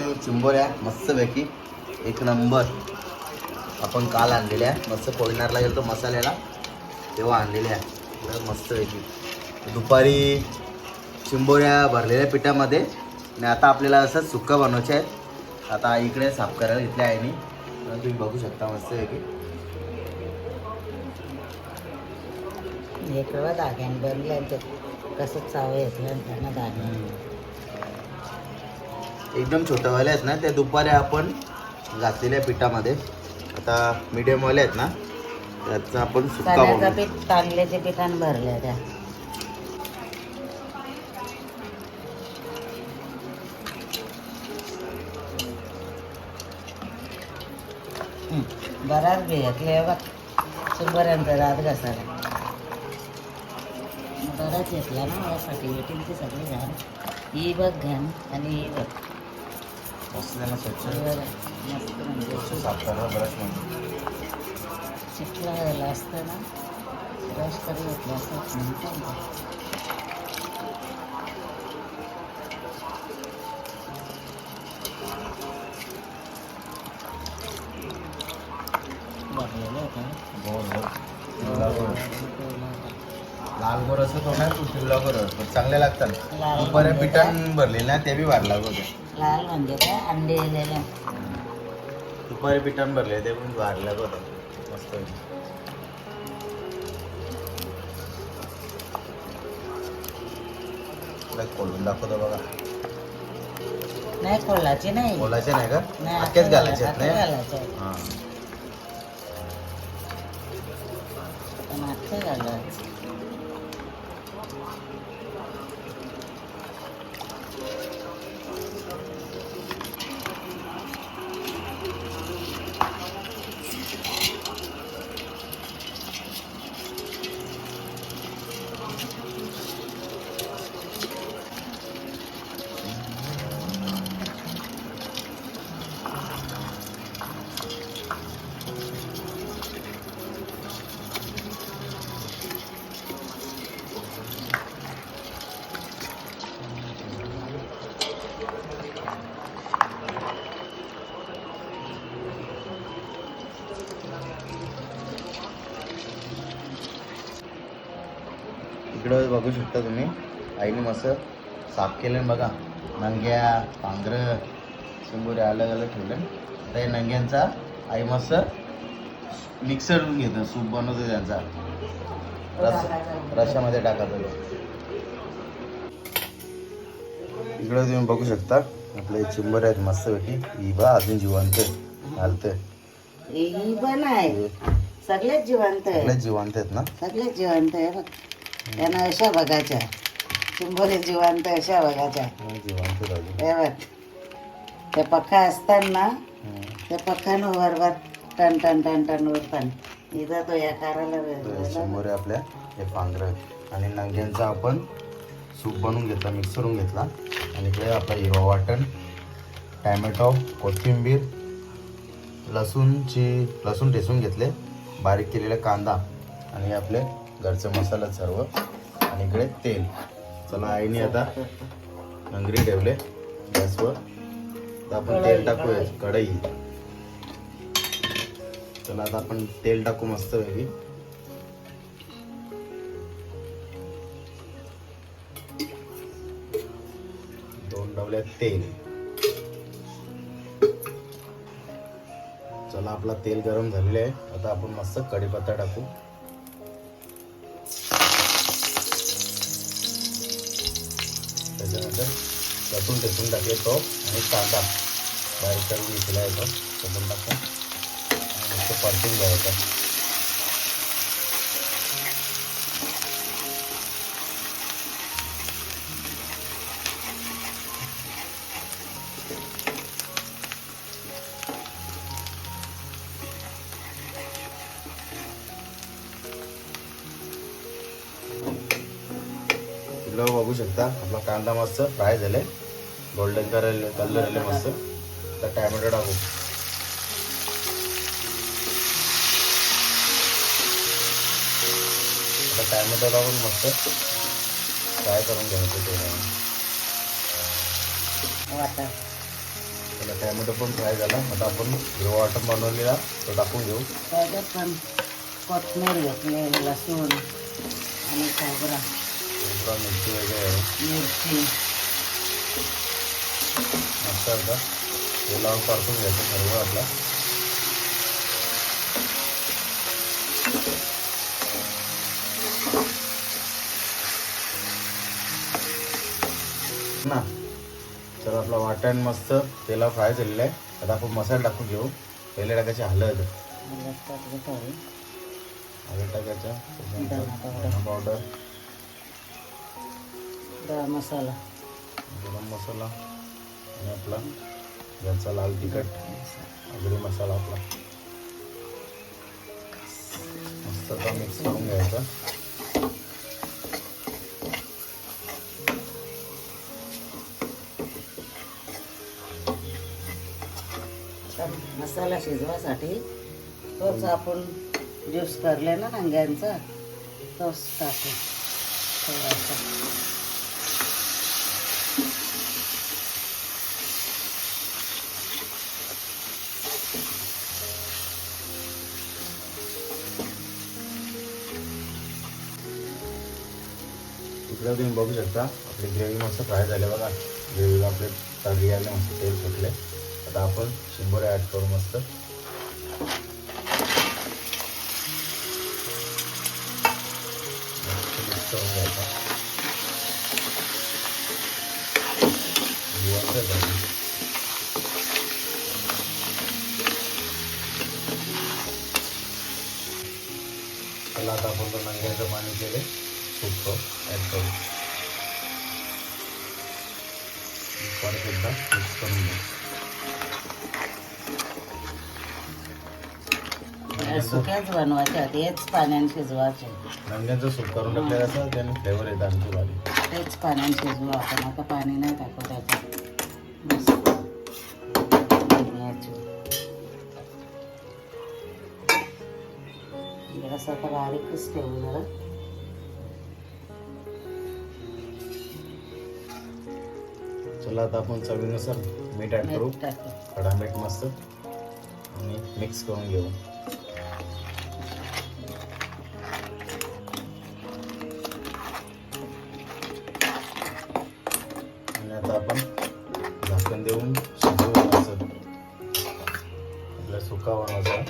तुम्ही चिंबोऱ्या मस्तपैकी एक नंबर. आपण काल आणलेल्या मस्त कोयनारला गेलो मसाल्याला. तेव्हा आणलेल्या मस्तपैकी दुपारी चिंबोऱ्या भरलेल्या पिठामध्ये. आणि आता आपल्याला असं सुक्का बनवायचे आहेत आता इकडे साफ करायला घेतल्या आहे मी तुम्ही बघू शकता मस्तपैकी हे कळवा धाग्याने बनले आणि ते कसं चाव येतलं त्यांना धाग्याने एकदम छोट्यावाले आहेत ना त्या दुपारी आपण घातलेल्या पिठामध्ये. आता मीडियमवाले आहेत ना त्याचा आपण बनवू. पीठ तांदल्याचे पिठाने भरले त्या. हं, बराच घेतले बघ. शंभरांचा रात घासायला. बराच घेतला ना यासाठी वेटिंग ते सगळे घाण ही बघ घाण आणि ही बघ. मस्त आहे स्वच्छ स्वच्छ साफ करा असतं ना ब्रश तरी घेतला असं भरलेलं लाल गोर असं तो नाही तू गोर चांगले लागतात. बऱ्या पिठान भरले ना ते बी वाढला होते. लाल म्हणजे काय? अंडे दिलेले. दुपारी पिठान भरले ते पण वाढला होतं मस्त खोलून दाखवतो बघा. नाही कोल्हाची नाही. बोलायचे नाही का? नाही अख्खेच घालायचे आहेत नाही? घालायचे. हां. पण आता घालायचं. इकडं बघू शकता तुम्ही. आईने मस्त साफ केलं बघा. नंग्या पांघरं चिंबोरे अलग अलग ठेवले. आता या नंग्यांचा आई मस्त मिक्सर घेतं. सूप बनवतो त्यांचा. रस रशामध्ये टाकायचा. इकडं तुम्ही बघू शकता. आपले चिंबोरे आहेत मस्तपैकी ही बा अजून जिवंत घालतंय. ही पण आहे. सगळेच जिवंत आहे. जिवंत आहेत ना? सगळेच जिवंत आहे. बघ. त्यांना अशा बघायच्या. चिंबोरी जिवंत अशा बघायच्या. जिवंत आहेत अजून. हे बघ. ते पक्का असताना. त्या पक्कानं बरोबर टन टन टन टन उरतान इथं तो या काराला तर आपल्या हे पांढरं आणि नंग्यांचा आपण सूप बनवून घेतला मिक्स करून घेतला. आणि इकडे आपला हिरवा वाटण टॅमॅटो कोथिंबीर लसूणची लसूण ठेचून घेतले. बारीक केलेला कांदा आणि आपले घरचे मसाला सर्व आणि इकडे तेल. चला आईने आता नंगरी ठेवले गॅसवर तर आपण तेल टाकूया कढई. चला आता आपण तेल टाकू मस्त वेगळी दोन डबल्या तेल. चला आपला तेल गरम झालेले आहे. आता आपण मस्त कढीपत्ता टाकू. त्याच्यानंतर लसूण ठेचून टाकले तो आणि कांदा. बारीक करून घेतला येतो तो. तो पण टाकू आणि मस्त परतून घ्यायचा. इकडं बघू शकता आपला कांदा मस्त फ्राय झाले गोल्डन कलर कलर आले मस्त. तर टॅमॅटो टाकू. आता टॅमॅटो टाकून मस्त फ्राय करून घ्यायचं वाटा. त्याला टॅमॅटो पण फ्राय झाला. आता आपण हिरवा वाटण बनवलेला तो टाकून घेऊ. कोथमीर घेतले लसूण आणि खोबरा. खोबरा मिरची वगैरे आहे मिरची मस्त होता तेलावर परतून घ्यायचं सर्व आपला ना तर आपला वाटण मस्त तेला फ्राय झालेलं आहे आता आपण मसाला टाकून घेऊ पहिले टाकायचे हळद हळद टाकली थोडी हळद टाकायचं त्याच्यानंतर धना पावडर. डाळ मसाला. गरम मसाला आणि आपला घरचा लाल तिखट आगरी मसाला आपला. मस्त आता मिक्स करून घ्यायचा. मसाला शिजवासाठी तोच आपण ज्यूस करले ना वांग्यांचा तोच टाकू. थोडासा. इकडं तुम्ही बघू शकता. आपली ग्रेव्ही मस्त फ्राय झाले बघा. ग्रेव्हीला आपले तळी आले मस्त तेल सुटले आता आपण शिंबोरे ॲड करू मस्त. आता आपण पण नंग्याचं पाणी केले. ॲड करू परत एकदा मिक्स करून घेऊ सुक्याच हेच पाण्याने शिजवायचे सूप करून टाकलेलं असं त्याने फ्लेवर येतं भारी तेच पाण्याने शिजवू आपण आता पाणी नाही टाकू त्याच्यात. जरासं आता बारीकच ठेवू जरा चला आता आपण चवीनुसार मीठ ॲड करू. खडा मीठ मस्त. आणि मिक्स करून घेऊ. आणि आता आपण झाकण देऊन शिजवू आपला सुका बनवायचा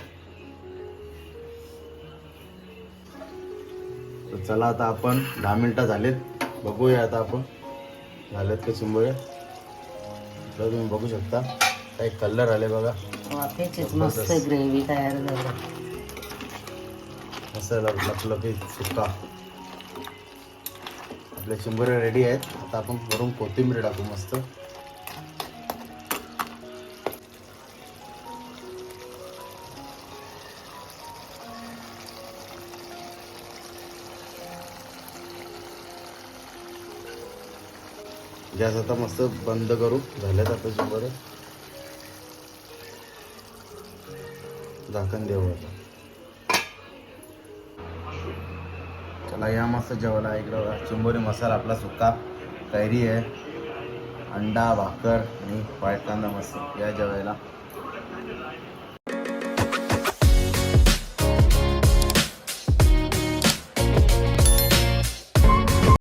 तर चला आता आपण दहा मिनटं झालेत. बघूया आता आपण. झालेत का चिंबोळे इकडं तुम्ही बघू शकता. काही कलर आले बघा. मस्त ग्रेव्ही तयार झाली. मस्त लपलपीत सुका. आपले चिंबोरे रेडी आहेत. आता आपण वरून कोथिंबीर टाकू मस्त. गॅस आता मस्त बंद करू. झाल्यात आता चिंबोरे झाकण देऊ आता. चला या मस्त जेवायला. इकडं चिंबोरी मसाला आपला सुका. कैरी आहे. अंडा भाकर आणि व्हाईट कांदा मस्त. या जेवायला.